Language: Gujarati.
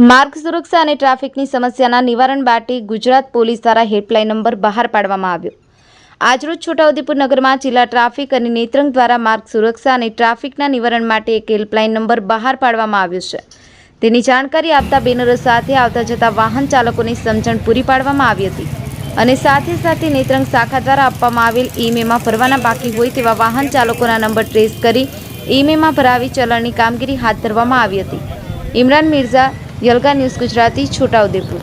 માર્ગ સુરક્ષા અને ટ્રાફિકની સમસ્યાના નિવારણ માટે ગુજરાત પોલીસ દ્વારા હેલ્પલાઇન નંબર બહાર પાડવામાં આવ્યો. આજરોજ છોટાઉદેપુર નગરમાં જિલ્લા ટ્રાફિક અને નેત્રંગ દ્વારા માર્ગ સુરક્ષા અને ટ્રાફિકના નિવારણ માટે એક હેલ્પલાઇન નંબર બહાર પાડવામાં આવ્યો છે. તેની જાણકારી આપતા બેનરો સાથે આવતા જતા વાહન ચાલકોની સમજણ પૂરી પાડવામાં આવી હતી અને સાથે સાથે નેત્રંગ શાખા દ્વારા આપવામાં આવેલ ઈમેમાં ભરવાના બાકી હોય તેવા વાહન ચાલકોના નંબર ટ્રેસ કરી ઈમેમાં ભરાવી ચલણની કામગીરી હાથ ધરવામાં આવી હતી. ઇમરાન મિર્ઝા यलका न्यूज़ गुजराती छोटा उदयपुर